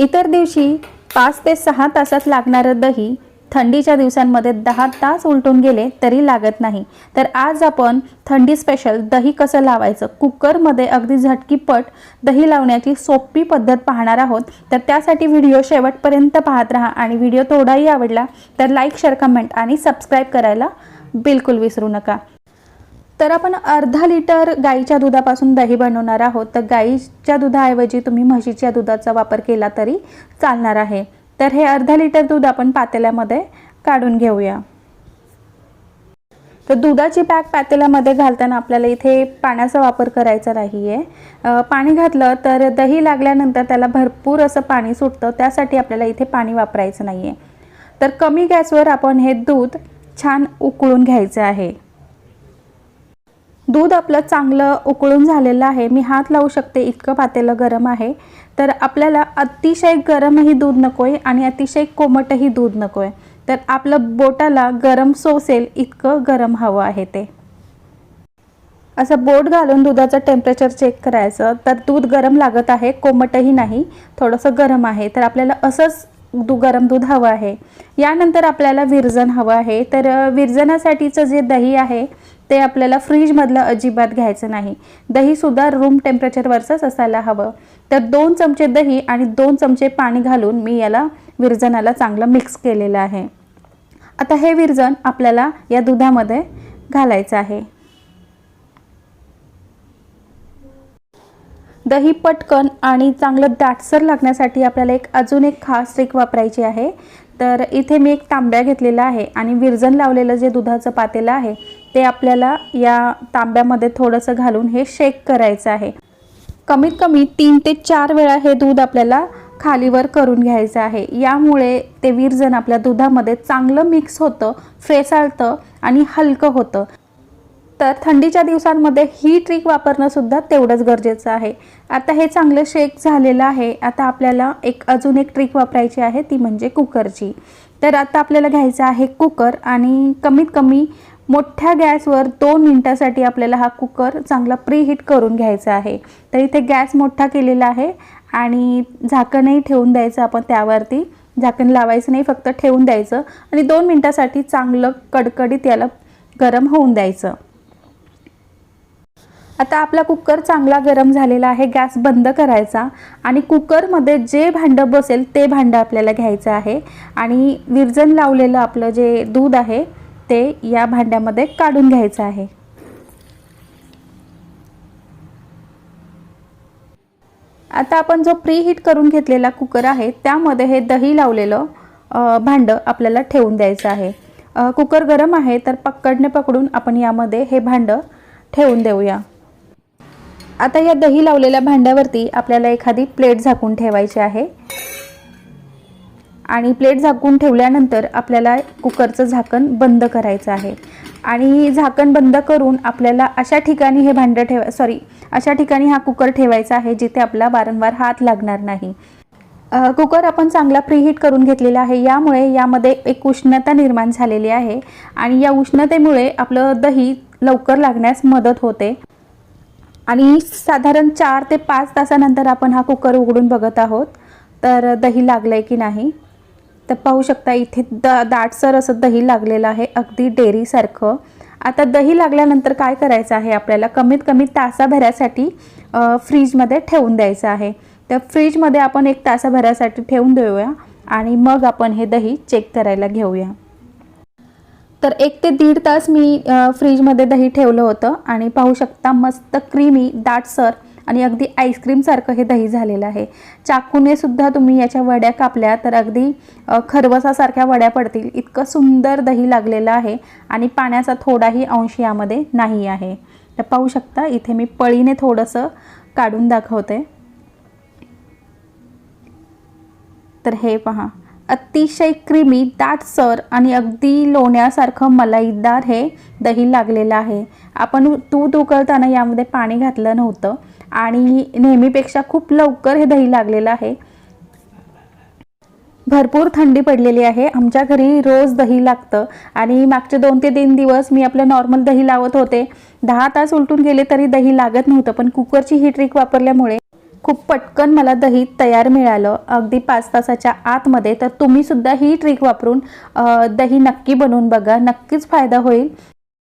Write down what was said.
इतर दिवशी पाच ते सहा तासात लागणारं दही थंडीच्या दिवसांमध्ये दहा तास उलटून गेले तरी लागत नाही. तर आज आपण थंडी स्पेशल दही कसं लावायचं? कुकरमध्ये अगदी झटकीपट दही लावण्याची सोपी पद्धत पाहणार आहोत. तर त्यासाठी व्हिडिओ शेवटपर्यंत पाहत राहा आणि व्हिडिओ थोडाही आवडला तर लाईक शेअर कमेंट आणि सबस्क्राईब करायला बिलकुल विसरू नका. तर आपण अर्धा लिटर गाईच्या दुधापासून दही बनवणार आहोत. तर गाईच्या दुधाऐवजी तुम्ही म्हशीच्या दुधाचा वापर केला तरी चालणार आहे. तर हे अर्धा लिटर दूध आपण पातेल्यामध्ये काढून घेऊया. तर दुधाची पॅक पातेल्यामध्ये घालताना आपल्याला इथे पाण्याचा वापर करायचा नाही आहे पाणी घातलं तर दही लागल्यानंतर त्याला भरपूर असं पाणी सुटतं. त्यासाठी आपल्याला इथे पाणी वापरायचं नाही आहे तर कमी गॅसवर आपण हे दूध छान उकळून घ्यायचं आहे. दूध आपलं चांगलं उकळून झालेलं आहे. मी हात लावू शकते इतकं पातेलं गरम आहे. तर आपल्याला अतिशय गरमही दूध नको आहे आणि अतिशय कोमटही दूध नको आहे तर आपलं बोटाला गरम सोसेल इतकं गरम हवं आहे ते. असं बोट घालून दुधाचं टेम्परेचर चेक करायचं. तर दूध गरम लागत आहे कोमटही नाही थोडंसं गरम आहे. तर आपल्याला असंच दू गरम दूध हवं आहे. यानंतर आपल्याला विरजन हवं आहे. तर विरजनासाठीचं जे दही आहे ते आपल्याला फ्रीजमधलं अजिबात घ्यायचं नाही. दहीसुद्धा रूम टेम्परेचरवरचंच असायला हवं. तर दोन चमचे दही आणि दोन चमचे पाणी घालून मी याला विरजनाला चांगलं मिक्स केलेलं आहे. आता हे विरजन आपल्याला या दुधामध्ये घालायचं आहे. दही पटकन आणि चांगलं दाटसर लागण्यासाठी आपल्याला एक अजून एक खास ट्रिक वापरायची आहे. तर इथे मी एक तांब्या घेतलेला आहे आणि विरजन लावलेलं जे दुधाचं पातेलं आहे ते आपल्याला या तांब्यामध्ये थोडंसं घालून हे शेक करायचं आहे. कमीत कमी तीन ते चार वेळा हे दूध आपल्याला खालीवर करून घ्यायचं आहे. यामुळे ते विरजन आपल्या दुधामध्ये चांगलं मिक्स होतं फ्रेसाळतं आणि हलकं होतं. तर थंडीच्या दिवसांमध्ये ही ट्रिक वापरणंसुद्धा तेवढंच गरजेचं आहे. आता हे चांगलं शेक झालेलं आहे. आता आपल्याला एक अजून एक ट्रिक वापरायची आहे ती म्हणजे कुकरची. तर आता आपल्याला घ्यायचं आहे कुकर आणि कमीत कमी मोठ्या गॅसवर दोन मिनटासाठी आपल्याला हा कुकर चांगला प्रीहीट करून घ्यायचा आहे. तर इथे गॅस मोठा केलेला आहे आणि झाकणही ठेवून द्यायचं आपण त्यावरती. झाकण लावायचं नाही फक्त ठेवून द्यायचं आणि दोन मिनटासाठी चांगलं कडकडीत याला गरम होऊन द्यायचं. आता आपला कुकर चांगला गरम झालेला आहे गॅस बंद करायचा आणि कुकरमध्ये जे भांडं बसेल ते भांडं आपल्याला घ्यायचं आहे आणि विरजन लावलेलं आपलं जे दूध आहे ते या भांड्यामध्ये काढून घ्यायचं आहे. आता आपण जो प्री हीट करून घेतलेला कुकर आहे त्यामध्ये हे दही लावलेलं भांडं आपल्याला ठेवून द्यायचं आहे. कुकर गरम आहे तर पकडणे पकडून आपण यामध्ये हे भांडं ठेवून देऊया. आता या दही लावलेल्या भांड्यावरती आपल्याला एखादी प्लेट झाकून ठेवायची आहे. आणि प्लेट झाकून ठेवल्यानंतर आपल्याला कुकरचं झाकण बंद करायचं आहे. आणि झाकण बंद करून आपल्याला अशा ठिकाणी हे भांडं ठेवा सॉरी अशा ठिकाणी हा कुकर ठेवायचा आहे जिथे आपला वारंवार हात लागणार नाही. कुकर आपण चांगला प्रीहीट करून घेतलेला आहे. यामुळे यामध्ये एक उष्णता निर्माण झालेली आहे आणि या उष्णतेमुळे आपलं दही लवकर लागण्यास मदत होते. आणि साधारण चार ते पाच तासानंतर आपण हा कुकर उघडून बघत आहोत. तर दही लागलं आहे की नाही? तर पाहू शकता इथे द दाटसर असं दही लागलेलं आहे अगदी डेअरीसारखं. आता दही लागल्यानंतर काय करायचं आहे आपल्याला? कमीत कमी तासाभरासाठी फ्रीजमध्ये ठेवून द्यायचं आहे. तर फ्रीजमध्ये आपण एक तासाभरासाठी ठेवून देऊया आणि मग आपण हे दही चेक करायला घेऊया. तर एक ते दीड तास मी फ्रीजमध्ये दही ठेवलं होतं आणि पाहू शकता मस्त क्रीमी दाटसर आणि अगदी आईस्क्रीमसारखं हे दही झालेलं आहे. चाकूने सुद्धा तुम्ही याच्या वड्या कापल्या तर अगदी खरवसासारख्या वड्या पडतील. इतकं सुंदर दही लागलेलं आहे आणि पाण्याचा थोडाही अंश यामध्ये नाही आहे. तर पाहू शकता इथे मी पळीने थोडंसं काढून दाखवते. तर हे पहा. अतिशय क्रीमी दाटसर आणि अगदी लोण्यासारखं मलाईदार हे दही लागलेलं आहे. आपण दूध उकळताना यामध्ये पाणी घातलं नव्हतं आणि नेहमीपेक्षा खूप लवकर हे दही लागलेलं आहे. भरपूर थंडी पडलेली आहे. आमच्या घरी रोज दही लागतं आणि मागचे दोन ते तीन दिवस मी आपलं नॉर्मल दही लावत होते. दहा तास उलटून गेले तरी दही लागत नव्हतं पण कुकरची ही ट्रिक वापरल्यामुळे खूप पटकन मला दही तयार मिळालं. अगदी पाच तासाच्या आतमध्ये. तर तुम्हीसुद्धा ही ट्रिक वापरून दही नक्की बनवून बघा. नक्कीच फायदा होईल.